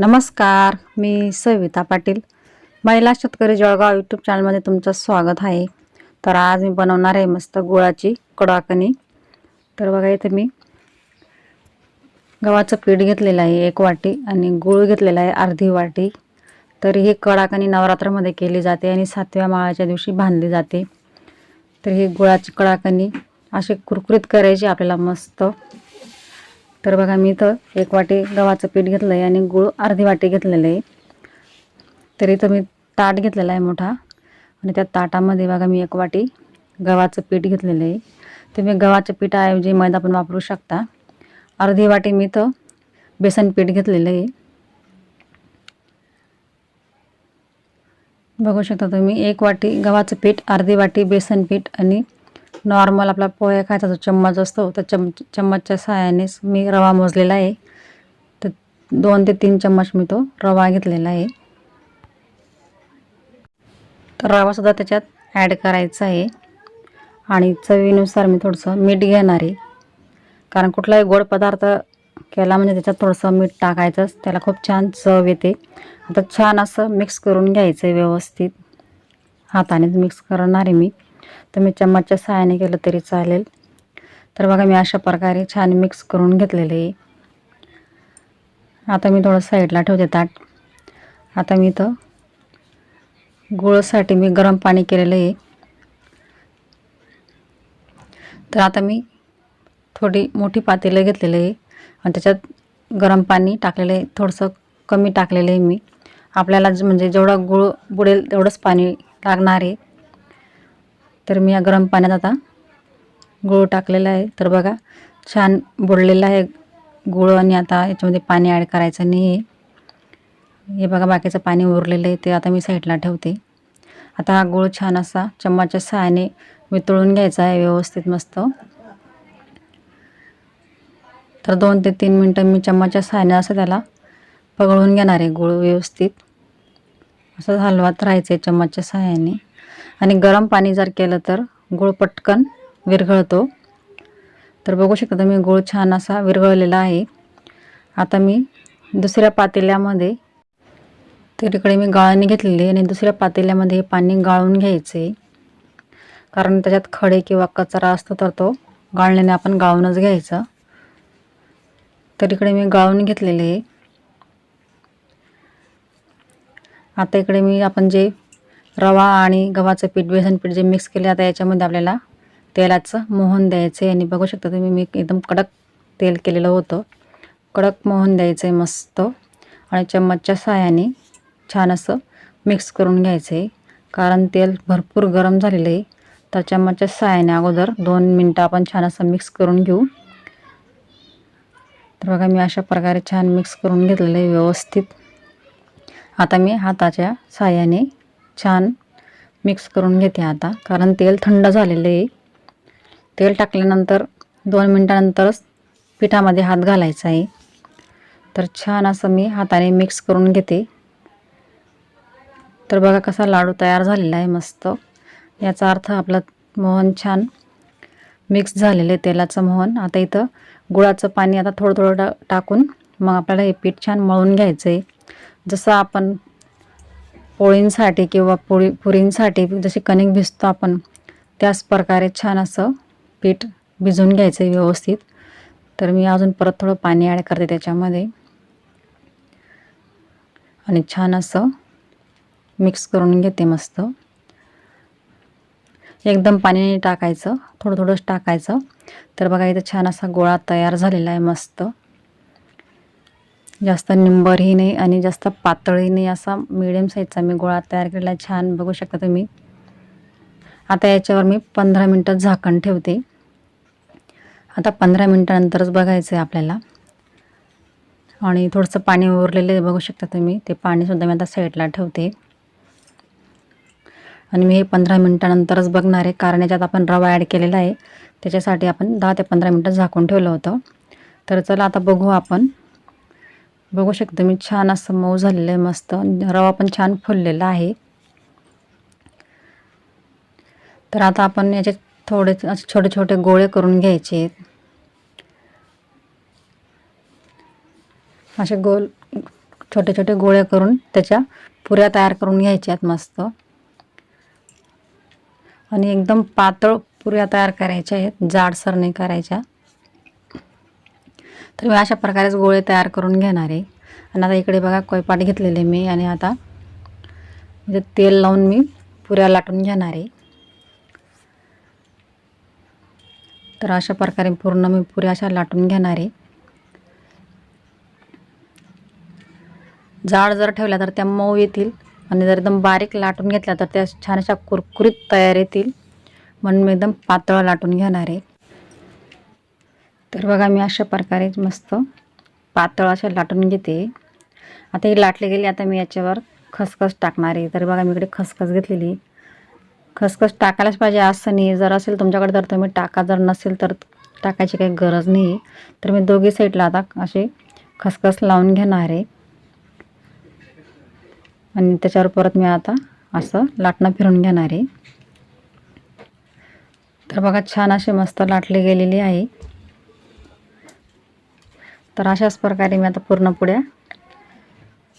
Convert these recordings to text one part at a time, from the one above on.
नमस्कार मी सविता पाटील. महिला शेतकरी जळगाव यूट्यूब चॅनलमध्ये तुमचं स्वागत आहे. तर आज मी बनवणार आहे मस्त गुळाची कडाकणी. तर बघा इथे मी गव्हाचं पीठ घेतलेलं आहे एक वाटी आणि गूळ घेतलेला आहे अर्धी वाटी. तर ही कडाकणी नवरात्रामध्ये केली जाते आणि सातव्या माळाच्या दिवशी बांधली जाते. तर ही गुळाची कडाकणी अशी कुरकुरीत करायची आपल्याला मस्त. तर बघा मी इथं एक वाटी गव्हाचं पीठ घेतलं आहे आणि गूळ अर्धी वाटी घेतलेलं आहे. तर इथं मी ताट घेतलेला आहे मोठा. आणि त्या ताटामध्ये बघा मी एक वाटी गव्हाचं पीठ घेतलेलं आहे. तुम्ही गव्हाच्या पिठाऐवजी मैदा पण वापरू शकता. अर्धी वाटी मी इथं बेसन पीठ घेतलेलं आहे. बघू शकता तुम्ही एक वाटी गव्हाचं पीठ अर्धी वाटी बेसन पीठ आणि नॉर्मल आपला पोहे खायचा जो चम्मच असतो त्या चम चम्मचच्या सहाय्यानेच मी रवा मोजलेला आहे. तर दोन ते तीन चम्मच मी तो रवा घेतलेला आहे. तर रवासुद्धा त्याच्यात ॲड करायचा आहे. आणि चवीनुसार मी थोडंसं मीठ घेणार आहे. कारण कुठलाही गोड पदार्थ केला म्हणजे त्याच्यात थोडंसं मीठ टाकायचंच त्याला खूप छान चव येते. आता छान असं मिक्स करून घ्यायचं आहे व्यवस्थित. हातानेच मिक्स करणार आहे मी. तर मी चम्मचच्या सहाय्याने केलं तरी चालेल. तर बघा मी अशा प्रकारे छान मिक्स करून घेतलेलं आहे. आता मी थोडं साईडला ठेवते ताट. आता मी इथं गुळसाठी मी गरम पाणी केलेलं आहे. तर आता मी थोडी मोठी पातेलं घेतलेलं आहे आणि त्याच्यात गरम पाणी टाकलेलं आहे. थोडंसं कमी टाकलेलं आहे मी. आपल्याला ज- म्हणजे जेवढं गुळ बुडेल तेवढंच पाणी लागणार आहे. तर मी या गरम पाण्यात आता गूळ टाकलेला आहे. तर बघा छान बुडलेला आहे गूळ आणि आता याच्यामध्ये पाणी ॲड करायचं नाही आहे. हे बघा बाकीचं पाणी उरलेलं आहे ते आता मी साईडला ठेवते. आता हा गूळ छान असा चम्मचच्या सहाय्याने वितळून घ्यायचा आहे व्यवस्थित मस्त. तर दोन ते तीन मिनटं मी चम्मचच्या सहाय्याने असं त्याला पगळून घेणार आहे गूळ व्यवस्थित. असं हलवत राहायचं आहे चम्मचच्या सहाय्याने. आणि गरम पाणी जर केलं तर गूळ पटकन विरघळतो. तर बघू शकता तुम्ही गूळ छान असा विरघळलेला आहे. आता मी दुसऱ्या पातेल्यामध्ये तर इकडे मी गाळणी घेतलेली आणि दुसऱ्या पातेल्यामध्ये हे पाणी गाळून घ्यायचे. कारण त्याच्यात खडे किंवा कचरा असतो तर तो गाळण्याने आपण गाळूनच घ्यायचा. तर इकडे मी गाळून घेतलेले आहे. आता इकडे मी आपण जे रवा आणि गव्हाचं पीठ बेसन पीठ जे मिक्स केले आता याच्यामध्ये आपल्याला तेलाचं मोहन द्यायचं आहे आणि बघू शकता तुम्ही मी एकदम कडक तेल केलेलं होतं. कडक मोहन द्यायचं आहे मस्त. आणि चम्मचच्या साह्याने छान असं मिक्स करून घ्यायचं आहे कारण तेल भरपूर गरम झालेलं आहे तर चम्मचच्या साह्याने अगोदर दोन मिनटं आपण छान असं मिक्स करून घेऊ. तर बघा मी अशा प्रकारे छान मिक्स करून घेतलेलं आहे व्यवस्थित. आता मी हाताच्या साह्याने छान मिक्स करून घेते आता कारण तेल थंड झालेलं आहे. तेल टाकल्यानंतर दोन मिनटानंतरच पिठामध्ये हात घालायचा आहे. तर छान असं मी हाताने मिक्स करून घेते. तर बघा कसा लाडू तयार झालेला आहे मस्त. याचा अर्थ आपलं मोहन छान मिक्स झालेलं आहे तेलाचं मोहन. आता इथं गुळाचं पाणी आता थोडं थोडं टाकून मग आपल्याला हे पीठ छान मळून घ्यायचं आहे. जसं आपण पोळींसाठी किंवा पोळी पुरींसाठी जशी कणिक भिजतो आपण त्याच प्रकारे छान असं पीठ भिजवून घ्यायचं आहे व्यवस्थित. तर मी अजून परत थोडं पाणी ॲड करते त्याच्यामध्ये. आणि छान असं मिक्स करून घेते मस्त. एकदम पाणी टाकायचं थोडं थोडंच टाकायचं. तर बघा इथं छान असा गोळा तयार झालेला आहे मस्त. जास्त निंबरही नाही आणि जास्त पातळही नाही असा मिडियम साईजचा मी गोळा तयार केलेला आहे. छान बघू शकता तुम्ही. आता याच्यावर मी पंधरा मिनटं झाकण ठेवते. आता पंधरा मिनटानंतरच बघायचं आहे आपल्याला. आणि थोडंसं पाणी उरलेलं आहे बघू शकता तुम्ही. ते पाणीसुद्धा मी आता साईडला ठेवते. आणि मी हे पंधरा मिनटानंतरच बघणार आहे कारण याच्यात आपण रवा ॲड केलेला आहे. त्याच्यासाठी आपण दहा ते पंधरा मिनटं झाकून ठेवलं होतं. तर चला आता बघू आपण. बघू शकते मी छान असं मऊ झालेलं आहे मस्त. रवा पण छान फुललेला आहे. तर आता आपण याचे थोडे असे छोटे छोटे गोळे करून घ्यायचे. आहेत असे गोल छोटे छोटे गोळे करून त्याच्या पुऱ्या तयार करून घ्यायच्या आहेत मस्त. आणि एकदम पातळ पुऱ्या तयार करायच्या आहेत जाडसर नाही करायच्या. तर मी अशा प्रकारेच गोळे तयार करून घेणार आहे. आणि आता इकडे बघा कोयपाट घेतलेले मी आणि आता म्हणजे तेल लावून मी पुऱ्या लाटून घेणार आहे. तर अशा प्रकारे पूर्ण मी पुऱ्या अशा लाटून घेणार आहे. जाड जर ठेवल्या तर त्या मऊ येतील आणि जर एकदम बारीक लाटून घेतल्या तर त्या छान अशा कुरकुरीत तयार येतील. म्हणून मी एकदम पातळ लाटून घेणार आहे. तर बघा मी अशा प्रकारे मस्त पातळ अशा लाटून घेते. आता ही लाटली गेली आता मी याच्यावर खसखस टाकणार आहे. तर बघा मी इकडे खसखस घेतलेली. खसखस टाकायलाच पाहिजे असं नाही. जर असेल तुमच्याकडे तर तुम्ही टाका. जर नसेल तर टाकायची काही गरज नाही. तर मी दोघी साईडला आता असे खसखस लावून घेणार आहे. आणि त्याच्यावर परत मी आता असं लाटणं फिरून घेणार आहे. तर बघा छान असे मस्त लाटले गेलेली आहे. तर अशाच प्रकारे मी आता पूर्ण पुड्या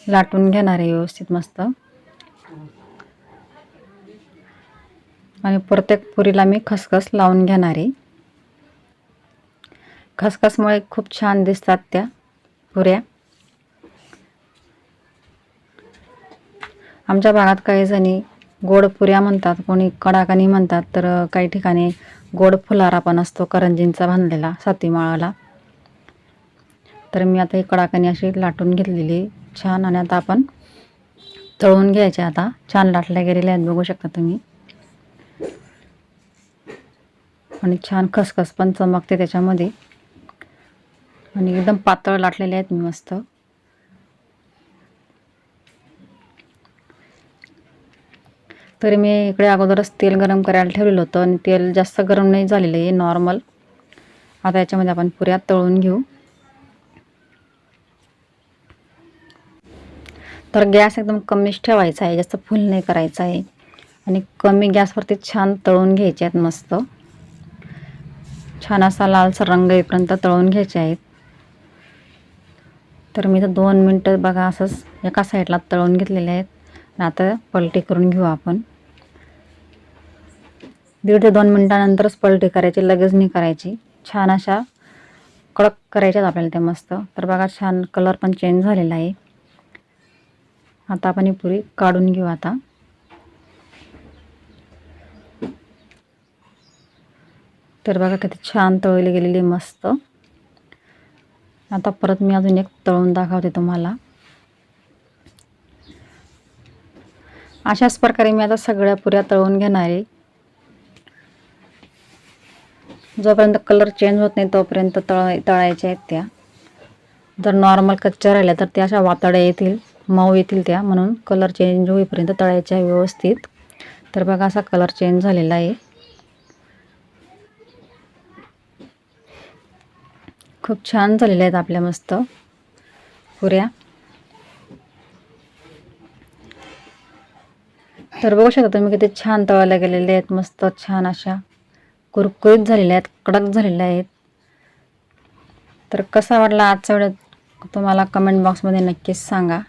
लाटून घेणार आहे व्यवस्थित मस्त. आणि प्रत्येक पुरीला मी खसखस लावून घेणार आहे. खसखसमुळे खूप छान दिसतात त्या पुऱ्या. आमच्या भागात काही जणी गोड पुऱ्या म्हणतात कोणी कडाकणी म्हणतात तर काही ठिकाणी गोड फुलारा पण असतो करंजींचा बांधलेला सातीमाळाला. तर मी आता ही कडाकणी अशी लाटून घेतलेली छान आणि आता आपण तळून घ्यायचे आता. छान लाटल्या गेलेल्या आहेत बघू शकता तुम्ही. आणि छान खसखस पण चमकते त्याच्यामध्ये. आणि एकदम पातळ लाटलेले आहेत मी मस्त. तरी मी इकडे अगोदरच तेल गरम करायला ठेवलेलं होतं आणि तेल जास्त गरम नाही झालेलं आहे नॉर्मल आता याच्यामध्ये आपण पुऱ्या तळून घेऊ. तर गॅस एकदम कमीच ठेवायचा आहे जास्त फुल नाही करायचा आहे. आणि कमी गॅसवरती छान तळून घ्यायचे आहेत मस्त. छान असा लालसर रंग येईपर्यंत तळून घ्यायचे आहेत. तर मी तर दोन मिनटं बघा असंच एका साईडला तळून घेतलेले आहेत. आणि आता पलटी करून घेऊ आपण. दीड ते दोन मिनटानंतरच पलटी करायची लगेच नाही करायची. छान अशा कडक करायच्यात आपल्याला ते मस्त. तर बघा छान कलर पण चेंज झालेला आहे. आता आपण ही पुरी काढून घेऊ आता. तर बघा किती छान तळली गेलेली मस्त. आता परत मी अजून एक तळून दाखवते तुम्हाला. अशाच प्रकारे मी आता सगळ्या पुऱ्या तळून घेणार आहे. जोपर्यंत कलर चेंज होत नाही तोपर्यंत तळ तळायच्या आहेत त्या. जर नॉर्मल कच्च्या राहिल्या तर त्या अशा वातड्या येतील. मऊ येतील त्या म्हणून कलर चेंज होईपर्यंत तळायच्या व्यवस्थित. तर बघा असा कलर चेंज झालेला आहे. खूप छान झालेल्या आहेत आपल्या मस्त पुऱ्या. तर बघू शकता तुम्ही किती छान तळायला गेलेल्या आहेत मस्त छान अशा कुरकुरीत झालेल्या आहेत कडक झालेल्या आहेत. तर कसा वाटला आजचा व्हिडिओ तुम्हाला कमेंट बॉक्समध्ये नक्कीच सांगा.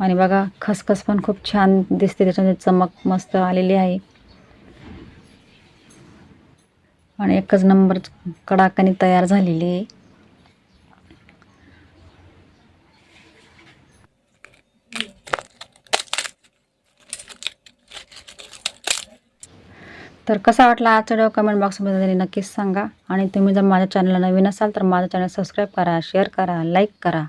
आणि बघा खसखस पण खूप छान दिसते त्याच्यामध्ये चमक मस्त आलेली आहे. आणि एकच नंबर कडाकणी तयार झालेली आहे. तर कसा वाटला आजचा व्हिडिओ? कमेंट बॉक्समध्ये नक्कीच सांगा. आणि तुम्ही जर माझ्या चॅनलला नवीन असाल तर माझं चॅनल सबस्क्राईब करा शेअर करा लाईक करा.